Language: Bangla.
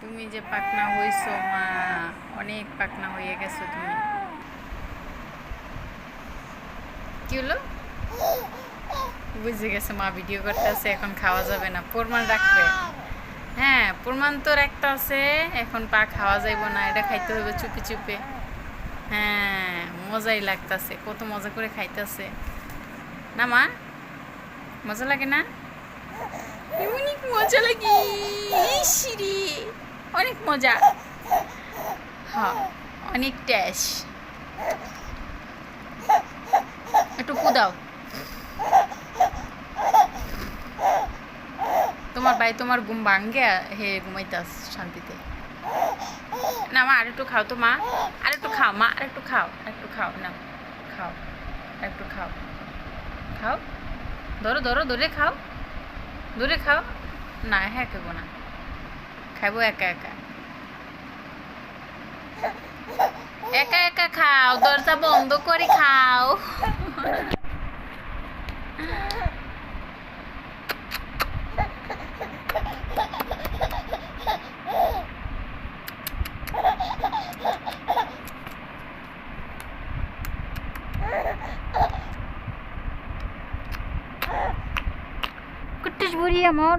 তুমি যে পাকনা হইছো, মা, অনেক পাকনা হয়ে গেছো তুমি। কি হলো? বুঝে গেছে মা, ভিডিও করতেছে, এখন খাওয়া যাবে না। প্রমাণ রাখবে। হ্যাঁ প্রমাণ তো একটা আছে, এখন পা খাওয়া যাইব না, এটা খাইতে হবে চুপি চুপে। হ্যাঁ মজাই লাগতেছে, কত মজা করে খাইতেছে। না মা, মজা লাগে না? অনেক মজা লাগে সিঁড়ি। অনেক মজা। হ্যাঁ অনেক ট্যাশ একটু কুদাও তোমার ভাই তোমার ঘুম ভাঙ্গে, হে ঘুমাইতাস শান্তিতে। না, মা, আরেকটু খাও তো, মা। আরেকটু খাও, মা, আরেকটু খাও আরেকটু খাও, না, খাও, আরেকটু খাও। খাও? ধরো ধরো, ধরে খাও। ধরে খাও। না হ্যাঁ খাব না। খাব একা একা একা একা খাও দরজা বন্ধ করে খাও কুট্টুস বুড়ি আমার।